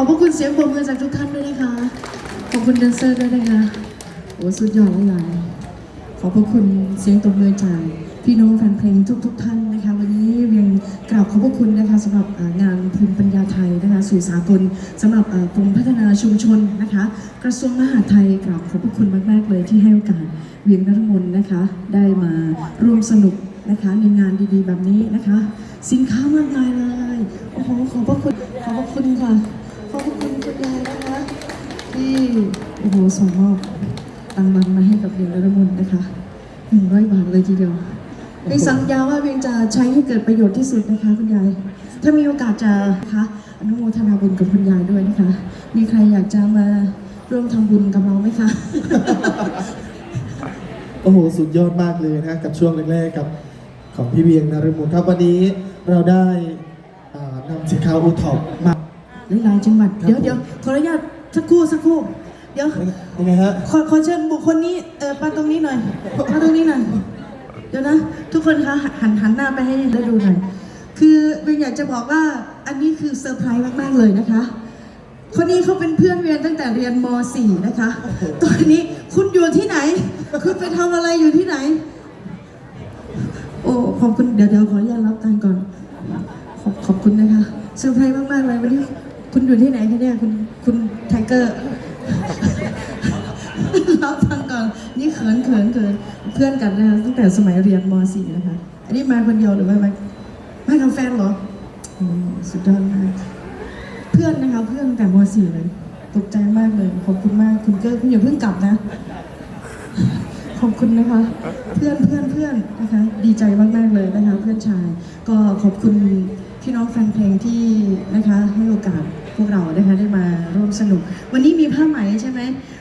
อบพระคุณเสียงปรบมือจากทุกท่านด้วยนะคะ ขอบคุณแดนเซอร์ด้วยนะคะโอ้สุดยอดหลายๆขอบพระคุณเสียงตบมือจากพี่น้องแฟนเพลงทุกๆท่านนะคะ วันนี้เวียงกราบขอบพระคุณนะคะสำหรับงานภูมิปัญญาไทยนะคะสู่สากลสำหรับกรมพัฒนาชุมชนนะคะ กระทรวงมหาดไทยกราบขอบพระคุณมากๆเลยที่ให้โอกาสเวียงนรมนนะคะ ได้มาร่วมสนุกนะคะในงานดีๆแบบนี้นะคะ สินค้ามากมายเลยโอ้โหขอบพระคุณขอบพระคุณค่ะ ที่โอ้โหส่งมอบตังค์มันมาให้กับเวียงนรมนนะคะหนึ่งร้อยบาทเลยทีเดียวเป็นสัญญาว่าเวียงจะใช้ให้เกิดประโยชน์ที่สุดนะคะคุณยาย ถ้ามีโอกาสจะนะคะอนุโมทนาบุญกับคุณยายด้วยนะคะ มีใครอยากจะมาร่วมทำบุญกับเราไหมคะ โอ้โห สุดยอดมากเลยนะกับช่วงแรกๆกับของพี่เวียงนารมุนครับวันนี้เราได้อ่านำสินค้าอูท็อปมาหลายๆจังหวัดครับเดี๋ยวเดี๋ยวขออนุญาต สักครู่สักครู่ เดี๋ยว ยังไงฮะ ขอขอเชิญบุคคลนี้เออมาตรงนี้หน่อยมาตรงนี้หน่อยเดี๋ยวนะ ทุกคนคะหันหันหน้าไปให้ได้ดูหน่อยคือเวียนอยากจะบอกว่าอันนี้คือเซอร์ไพรส์มาก ๆ เลยนะคะ คนนี้เขาเป็นเพื่อนเรียนตั้งแต่เรียนม .4 นะคะ ตอนนี้คุณอยู่ที่ไหน คุณไปทำอะไรอยู่ที่ไหน โอ้ขอบคุณเดี๋ยวเดี๋ยวขออนุญาตรับตังค์ก่อนขอบขอบคุณนะคะเซอร์ไพรส์มาก ๆ เลยวันนี้ คุณอยู่ที่ไหนคะเนี่ยคุณคุณไทเกอร์เรับฟังก่อนนี่เขินเขินเขินเพื่อนกันนะคะตั้งแต่สมัยเรียนม .4 นะคะ อันนี้มาคนเดียวหรือว่ามามากับแฟนเหรอสุดยอดมากเพื่อนนะคะเพื่อนแต่ม .4 เลยตกใจมากเลยขอบคุณมากคุณเกอร์คุณอย่าเพิ่งกลับนะขอบคุณนะคะ เพื่อนเพื่อนเพื่อนนะคะ ดีใจมากๆเลยนะคะ เพื่อนชาย ก็ขอบคุณพี่น้องแฟนเพลงที่นะคะให้โอกาส พวกเรานะคะได้มาร่วมสนุก วันนี้มีผ้าไหมใช่ไหม